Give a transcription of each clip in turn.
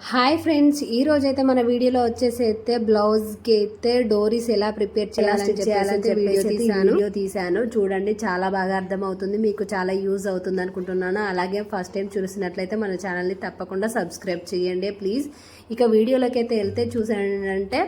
Hi friends ఈ రోజు అయితే మన వీడియోలో వచ్చేసి అయితే బ్లౌజ్కి అయితే డోరీస్ ఎలా ప్రిపేర్ చేయాలని చెప్పేసి వీడియో తీసాను వీడియో తీసాను చూడండి చాలా బాగా అర్థమవుతుంది. మీకు చాలా యూజ్ అవుతుంది అనుకుంటున్నాను. అలాగే ఫస్ట్ టైం చూసినట్లయితే మన ఛానల్ని తప్పకుండా సబ్స్క్రైబ్ చేయండి ప్లీజ్. ఇక వీడియోలోకి అయితే వెళ్తే చూసానంటే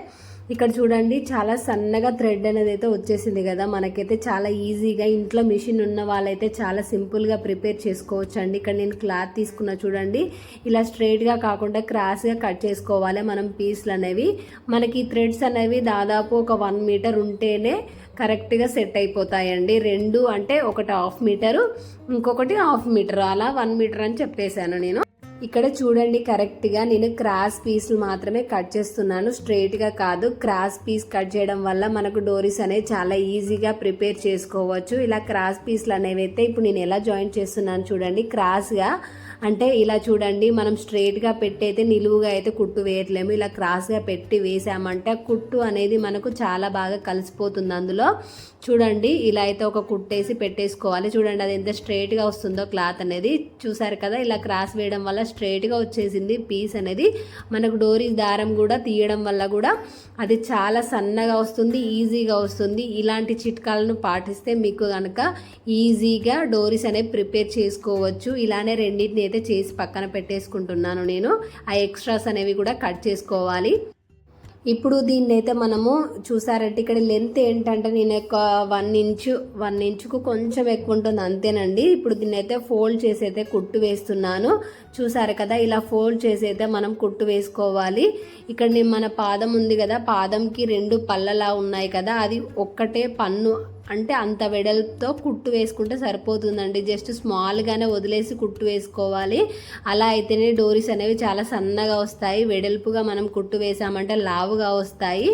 ఇక్కడ చూడండి చాలా సన్నగా థ్రెడ్ అనేది అయితే వచ్చేసింది కదా. మనకైతే చాలా ఈజీగా ఇంట్లో మిషన్ ఉన్న వాళ్ళైతే చాలా సింపుల్గా ప్రిపేర్ చేసుకోవచ్చు అండి ఇక్కడ నేను క్లాత్ తీసుకున్న చూడండి. ఇలా స్ట్రైట్గా కాకుండా క్రాస్గా కట్ చేసుకోవాలి మనం పీస్లు అనేవి. మనకి థ్రెడ్స్ అనేవి దాదాపు ఒక వన్ మీటర్ ఉంటేనే కరెక్ట్గా సెట్ అయిపోతాయండి. రెండు అంటే ఒకటి హాఫ్ మీటరు ఇంకొకటి హాఫ్ మీటర్. అలా వన్ మీటర్ అని చెప్పేశాను నేను. ఇక్కడ చూడండి కరెక్ట్గా నేను క్రాస్ పీస్లు మాత్రమే కట్ చేస్తున్నాను. స్ట్రైట్గా కాదు క్రాస్ పీస్ కట్ చేయడం వల్ల మనకు డోరీస్ అనేవి చాలా ఈజీగా ప్రిపేర్ చేసుకోవచ్చు. ఇలా క్రాస్ పీస్లు అనేవి అయితే ఇప్పుడు నేను ఎలా జాయిన్ చేస్తున్నాను చూడండి. క్రాస్గా అంటే ఇలా చూడండి మనం స్ట్రైట్గా పెట్టి అయితే నిలువుగా అయితే కుట్టు వేయట్లేము. ఇలా క్రాస్గా పెట్టి వేసామంటే ఆ కుట్టు అనేది మనకు చాలా బాగా కలిసిపోతుంది అందులో. చూడండి ఇలా అయితే ఒక కుట్టేసి పెట్టేసుకోవాలి. చూడండి అది ఎంత స్ట్రైట్గా వస్తుందో క్లాత్ అనేది. చూసారు కదా ఇలా క్రాస్ వేయడం వల్ల స్ట్రైట్గా వచ్చేసింది పీస్ అనేది. మనకు డోరీ దారం కూడా తీయడం వల్ల కూడా అది చాలా సన్నగా వస్తుంది ఈజీగా వస్తుంది. ఇలాంటి చిట్కాలను పాటిస్తే మీకు కనుక ఈజీగా డోరీస్ అనేవి ప్రిపేర్ చేసుకోవచ్చు. ఇలానే రెండింటిని అయితే చేసి పక్కన పెట్టేసుకుంటున్నాను నేను. ఆ ఎక్స్ట్రాస్ అనేవి కూడా కట్ చేసుకోవాలి. ఇప్పుడు దీన్ని అయితే మనము చూసారంటే ఇక్కడ లెంత్ ఏంటంటే నేను ఒక వన్ ఇంచు వన్ ఇంచుకు కొంచెం ఎక్కువ ఉంటుంది అంతేనండి. ఇప్పుడు దీన్ని అయితే ఫోల్డ్ చేసి అయితే కుట్టు వేస్తున్నాను. చూసారు కదా ఇలా ఫోల్డ్ చేసి అయితే మనం కుట్టు వేసుకోవాలి. ఇక్కడ నేను మన పాదం ఉంది కదా పాదంకి రెండు పళ్ళలా ఉన్నాయి కదా అది ఒక్కటే పన్ను అంటే అంత వెడల్పుతో కుట్టు వేసుకుంటే సరిపోతుందండి. జస్ట్ స్మాల్గానే వదిలేసి కుట్టు వేసుకోవాలి. అలా అయితేనే డోరీస్ అనేవి చాలా సన్నగా వస్తాయి. వెడల్పుగా మనం కుట్టు వేసామంటే లావుగా వస్తాయి.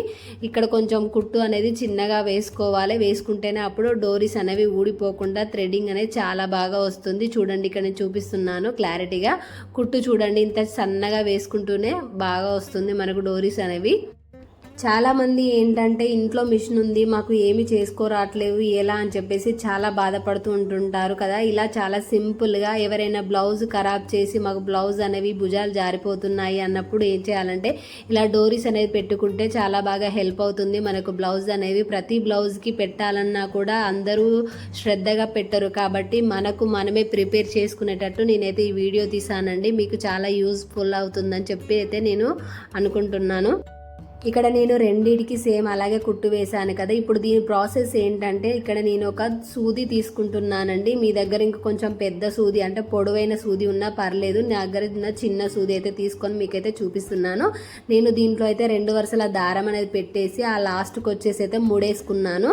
ఇక్కడ కొంచెం కుట్టు అనేది చిన్నగా వేసుకోవాలి. వేసుకుంటేనే అప్పుడు డోరీస్ అనేవి ఊడిపోకుండా థ్రెడింగ్ అనేది చాలా బాగా వస్తుంది. చూడండి ఇక్కడ నేను చూపిస్తున్నాను క్లారిటీగా. కుట్టు చూడండి ఇంత సన్నగా వేసుకుంటూనే బాగా వస్తుంది మనకు డోరీస్ అనేవి. చాలామంది ఏంటంటే ఇంట్లో మిషన్ ఉంది మాకు ఏమి చేసుకోరాట్లేవు ఎలా అని చెప్పేసి చాలా బాధపడుతూ ఉంటుంటారు కదా. ఇలా చాలా సింపుల్గా ఎవరైనా బ్లౌజ్ ఖరాబ్ చేసి మాకు బ్లౌజ్ అనేవి భుజాలు జారిపోతున్నాయి అన్నప్పుడు ఏం చేయాలంటే ఇలా డోరీస్ అనేది పెట్టుకుంటే చాలా బాగా హెల్ప్ అవుతుంది. మనకు బ్లౌజ్ అనేవి ప్రతి బ్లౌజ్కి పెట్టాలన్నా కూడా అందరూ శ్రద్ధగా పెట్టరు. కాబట్టి మనకు మనమే ప్రిపేర్ చేసుకునేటట్టు నేనైతే ఈ వీడియో తీసానండి. మీకు చాలా యూస్ఫుల్ అవుతుందని చెప్పి అయితే నేను అనుకుంటున్నాను. ఇక్కడ నేను రెండిటికి సేమ్ అలాగే కుట్టు వేశాను కదా. ఇప్పుడు దీని ప్రాసెస్ ఏంటంటే ఇక్కడ నేను ఒక సూది తీసుకుంటున్నానండి. మీ దగ్గర ఇంకా కొంచెం పెద్ద సూది అంటే పొడవైన సూది ఉన్నా పర్లేదు. నా దగ్గర ఉన్న చిన్న సూది అయితే తీసుకొని మీకైతే చూపిస్తున్నాను. నేను దీంట్లో అయితే రెండు వరుసల దారం అనేది పెట్టేసి ఆ లాస్ట్కి వచ్చేసి అయితే ముడేసుకున్నాను.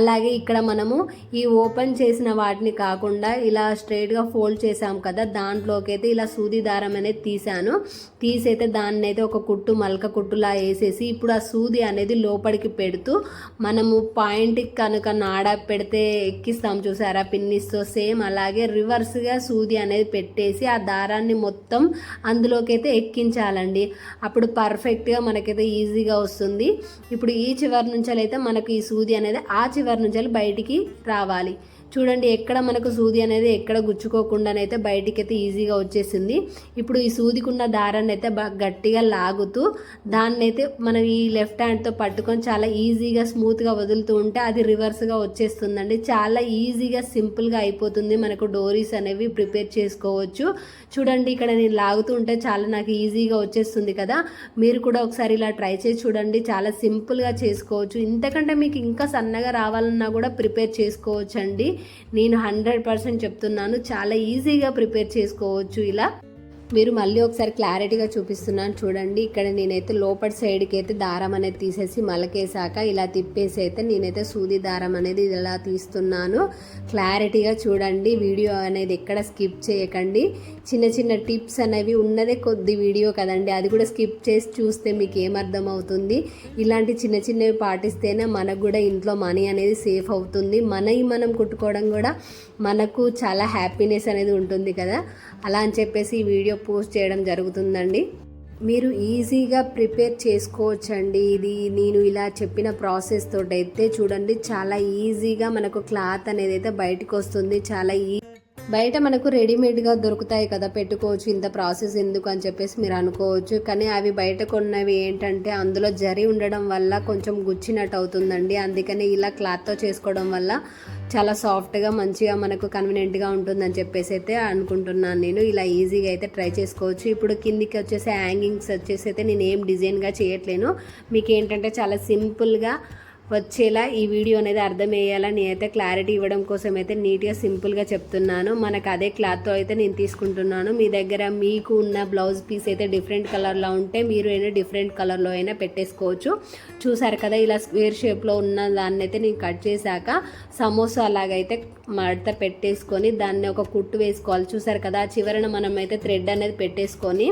అలాగే ఇక్కడ మనము ఈ ఓపెన్ చేసిన వాటిని కాకుండా ఇలా స్ట్రైట్గా ఫోల్డ్ చేసాం కదా. దాంట్లోకి అయితే ఇలా సూది దారం అనేది తీసాను తీసైతే దాన్ని అయితే ఒక కుట్టు మలక కుట్టులా వేసేసి ఇప్పుడు ఆ సూది అనేది లోపలికి పెడుతూ మనము పాయింట్కి కనుక నాడ పెడితే ఎక్కిస్తాం చూసారా? పిన్నిస్తో సేమ్ అలాగే రివర్స్గా సూది అనేది పెట్టేసి ఆ దారాన్ని మొత్తం అందులోకి అయితే ఎక్కించాలండి. అప్పుడు పర్ఫెక్ట్గా మనకైతే ఈజీగా వస్తుంది. ఇప్పుడు ఈ చివరి నుంచి అయితే మనకు ఈ సూది అనేది ఆ చివరి నుంచి బయటికి రావాలి. చూడండి ఎక్కడ మనకు సూది అనేది ఎక్కడ గుచ్చుకోకుండానైతే బయటికి అయితే ఈజీగా వచ్చేసింది. ఇప్పుడు ఈ సూదికున్న దారాన్ని అయితే బాగా గట్టిగా లాగుతూ దాన్ని అయితే మనం ఈ లెఫ్ట్ హ్యాండ్తో పట్టుకొని చాలా ఈజీగా స్మూత్గా వదులుతూ ఉంటే అది రివర్స్గా వచ్చేస్తుందండి. చాలా ఈజీగా సింపుల్గా అయిపోతుంది. మనకు డోరీస్ అనేవి ప్రిపేర్ చేసుకోవచ్చు. చూడండి ఇక్కడ నేను లాగుతూ ఉంటే చాలా నాకు ఈజీగా వచ్చేస్తుంది కదా. మీరు కూడా ఒకసారి ఇలా ట్రై చేసి చూడండి. చాలా సింపుల్గా చేసుకోవచ్చు. ఇంతకంటే మీకు ఇంకా సన్నగా రావాలన్నా కూడా ప్రిపేర్ చేసుకోవచ్చు అండి నేను హండ్రెడ్ పర్సెంట్ చెప్తున్నాను. చాలా ఈజీగా ప్రిపేర్ చేసుకోవచ్చు ఇలా. మీరు మళ్ళీ ఒకసారి క్లారిటీగా చూపిస్తున్నాను చూడండి. ఇక్కడ నేనైతే లోపటి సైడ్కి అయితే దారం అనేది తీసేసి మలకేసాక ఇలా తిప్పేసి అయితే నేనైతే సూది దారం అనేది ఇలా తీస్తున్నాను. క్లారిటీగా చూడండి. వీడియో అనేది ఎక్కడ స్కిప్ చేయకండి. చిన్న చిన్న టిప్స్ అనేవి ఉన్నదే కొద్ది వీడియో కదండి. అది కూడా స్కిప్ చేసి చూస్తే మీకు ఏమర్థం అవుతుంది ఇలాంటి చిన్న చిన్నవి పాటిస్తేనే మనకు కూడా ఇంట్లో మనీ అనేది సేఫ్ అవుతుంది. మనవి మనం కుట్టుకోవడం కూడా మనకు చాలా హ్యాపీనెస్ అనేది ఉంటుంది కదా. అలా అని చెప్పేసి ఈ వీడియో పోస్ట్ చేయడం జరుగుతుందండి. మీరు ఈజీగా ప్రిపేర్ చేసుకోవచ్చండి. ఇది నేను ఇలా చెప్పిన ప్రాసెస్ తోటి అయితే చూడండి చాలా ఈజీగా మనకు క్లాత్ అనేది అయితే బయటకు వస్తుంది. చాలా ఈ బయట మనకు రెడీమేడ్గా దొరుకుతాయి కదా పెట్టుకోవచ్చు ఇంత ప్రాసెస్ ఎందుకు అని చెప్పేసి మీరు అనుకోవచ్చు. కానీ అవి బయట కొన్నవి ఏంటంటే అందులో జరి ఉండడం వల్ల కొంచెం గుచ్చినట్టు అవుతుందండి. అందుకని ఇలా క్లాత్తో చేసుకోవడం వల్ల చాలా సాఫ్ట్గా మంచిగా మనకు కన్వీనియంట్గా ఉంటుందని చెప్పేసి అయితే అనుకుంటున్నాను నేను. ఇలా ఈజీగా అయితే ట్రై చేసుకోవచ్చు. ఇప్పుడు కిందికి వచ్చేసి హ్యాంగింగ్స్ వచ్చేసి అయితే నేను ఏం డిజైన్గా చేయట్లేను. మీకు ఏంటంటే చాలా సింపుల్గా వచ్చేలా ఈ వీడియో అనేది అర్థమయ్యేలా నేనైతే క్లారిటీ ఇవ్వడం కోసం అయితే నీట్గా సింపుల్గా చెప్తున్నాను. మనకు అదే క్లాత్తో అయితే నేను తీసుకుంటున్నాను. మీ దగ్గర మీకు ఉన్న బ్లౌజ్ పీస్ అయితే డిఫరెంట్ కలర్లో ఉంటే మీరు అయినా డిఫరెంట్ కలర్లో అయినా పెట్టేసుకోవచ్చు. చూసారు కదా ఇలా స్క్వేర్ షేప్లో ఉన్న దాన్ని అయితే నేను కట్ చేశాక సమోసా లాగైతే మడత పెట్టేసుకొని దాన్ని ఒక కుట్టు వేసుకోవాలి. చూసారు కదా చివరన మనం అయితే థ్రెడ్ అనేది పెట్టేసుకొని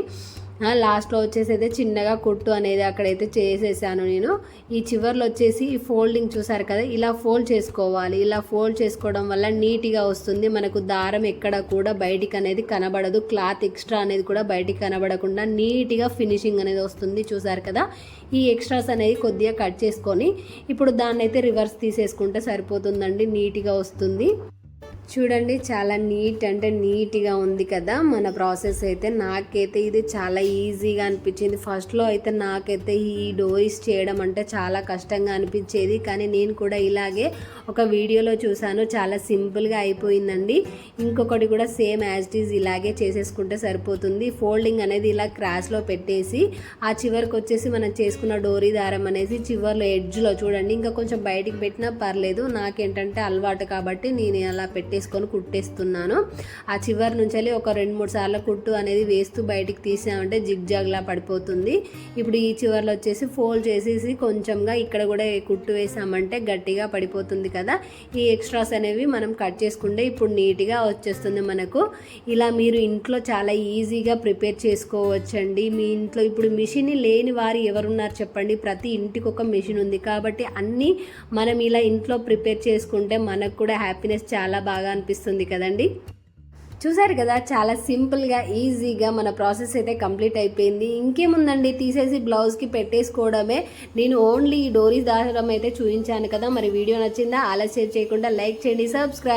లాస్ట్లో వచ్చేసి అయితే చిన్నగా కుట్టు అనేది అక్కడైతే చేసేసాను నేను. ఈ చివర్లో వచ్చేసి ఈ ఫోల్డింగ్ చూసారు కదా ఇలా ఫోల్డ్ చేసుకోవాలి. ఇలా ఫోల్డ్ చేసుకోవడం వల్ల నీట్గా వస్తుంది. మనకు దారం ఎక్కడ కూడా బయటికి అనేది కనబడదు. క్లాత్ ఎక్స్ట్రా అనేది కూడా బయటికి కనబడకుండా నీట్గా ఫినిషింగ్ అనేది వస్తుంది చూసారు కదా. ఈ ఎక్స్ట్రాస్ అనేది కొద్దిగా కట్ చేసుకొని ఇప్పుడు దాన్ని అయితే రివర్స్ తీసేసుకుంటే సరిపోతుందండి నీట్గా వస్తుంది. చూడండి చాలా నీట్ అంటే నీట్గా ఉంది కదా మన ప్రాసెస్ అయితే. నాకైతే ఇది చాలా ఈజీగా అనిపించింది. ఫస్ట్లో అయితే నాకైతే ఈ డోరీస్ చేయడం అంటే చాలా కష్టంగా అనిపించేది. కానీ నేను కూడా ఇలాగే ఒక వీడియోలో చూశాను. చాలా సింపుల్గా అయిపోయిందండి. ఇంకొకటి కూడా సేమ్ యాజ్ ఈజ్ ఇలాగే చేసేసుకుంటే సరిపోతుంది. ఫోల్డింగ్ అనేది ఇలా క్రాష్లో పెట్టేసి ఆ చివరికి వచ్చేసి మనం చేసుకున్న డోరీ దారం అనేది చివర్లో ఎడ్జ్లో చూడండి. ఇంకా కొంచెం బయటికి పెట్టినా పర్లేదు. నాకేంటంటే అలవాటు కాబట్టి నేను అలా పెట్టేసి పెట్టేసుకొని కుట్టేస్తున్నాను. ఆ చివరి నుంచి ఒక రెండు మూడు సార్లు కుట్టు అనేది వేస్తూ బయటికి తీసామంటే జిగ్ జాగ్లా పడిపోతుంది. ఇప్పుడు ఈ చివర్లో వచ్చేసి ఫోల్డ్ చేసేసి కొంచెంగా ఇక్కడ కూడా కుట్టు వేసామంటే గట్టిగా పడిపోతుంది కదా. ఈ ఎక్స్ట్రాస్ అనేవి మనం కట్ చేసుకుంటే ఇప్పుడు నీట్గా వచ్చేస్తుంది మనకు. ఇలా మీరు ఇంట్లో చాలా ఈజీగా ప్రిపేర్ చేసుకోవచ్చండి. మీ ఇంట్లో ఇప్పుడు మిషన్ లేని వారు ఎవరున్నారు చెప్పండి. ప్రతి ఇంటికి ఒక మిషన్ ఉంది కాబట్టి అన్నీ మనం ఇలా ఇంట్లో ప్రిపేర్ చేసుకుంటే మనకు కూడా హ్యాపీనెస్ చాలా బాగా అనిపిస్తుంది కదండి. చూసారు కదా చాలా సింపుల్గా ఈజీగా మన ప్రాసెస్ అయితే కంప్లీట్ అయిపోయింది. ఇంకేముందండి తీసేసి బ్లౌజ్కి పెట్టేసుకోవడమే. నేను ఓన్లీ ఈ డోరీస్ దాచడం అయితే చూపించాను కదా మరి వీడియో నచ్చిందా ఆలస్యం చేయకుండా లైక్ చేయండి సబ్స్క్రైబ్